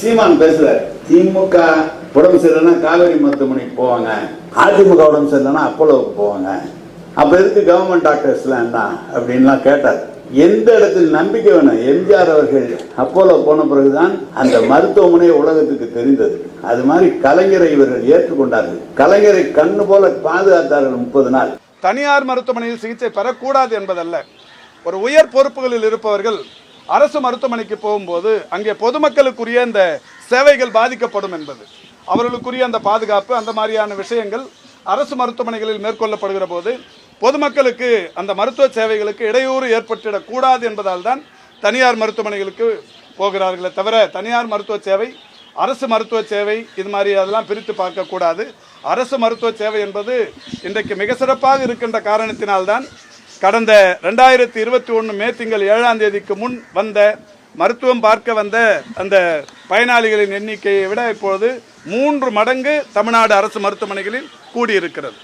சீமான் பேசுறாரு திமுக உடம்பு சரியில்லைன்னா காவேரி மருத்துவமனைக்கு போவாங்க. அதிமுக உடம்பு சரியில்லைன்னா அப்போலோவுக்கு போவாங்க. அப்ப எதுக்கு கவர்மெண்ட் டாக்டர்ஸ்லாம் என்ன அப்படின்லாம் கேட்டார். எந்த இடத்தில் நம்பிக்கை வேணும்? எம்ஜிஆர் அவர்கள் அப்போலோ போன பிறகுதான் அந்த மருத்துவமனை உலகத்துக்கு தெரிந்தது. அது மாதிரி கலைஞரை இவர்கள் ஏற்றுக்கொண்டார்கள். கலைஞரை கண்ணு போல பாதுகாத்தார்கள் முப்பது நாள். தனியார் மருத்துவமனையில் சிகிச்சை பெறக்கூடாது என்பதல்ல. ஒரு உயர் பொறுப்புகளில் இருப்பவர்கள் அரசு மருத்துவமனைக்கு போகும்போது அங்கே பொதுமக்களுக்குரிய இந்த சேவைகள் பாதிக்கப்படும் என்பது. அவர்களுக்குரிய அந்த பாதுகாப்பு அந்த மாதிரியான விஷயங்கள் அரசு மருத்துவமனைகளில் மேற்கொள்ளப்படுகிற போது பொதுமக்களுக்கு அந்த மருத்துவ சேவைகளுக்கு இடையூறு ஏற்பட்டுடக்கூடாது என்பதால் தான் தனியார் மருத்துவமனைகளுக்கு போகிறார்களே தவிர தனியார் மருத்துவ சேவை அரசு மருத்துவ சேவை இது மாதிரி அதெல்லாம் பிரித்து பார்க்கக்கூடாது அரசு மருத்துவ சேவை என்பது இன்றைக்கு மிக சிறப்பாக இருக்கின்ற காரணத்தினால்தான் கடந்த ரெண்டாயிரத்தி இருபத்தி ஒன்று மே திங்கள் ஏழாம் தேதிக்கு முன் வந்த மருத்துவம் பார்க்க வந்த அந்த பயனாளிகளின் எண்ணிக்கையை விட இப்பொழுது மூன்று மடங்கு தமிழ்நாடு அரசு மருத்துவமனைகளில் கூடியிருக்கிறது.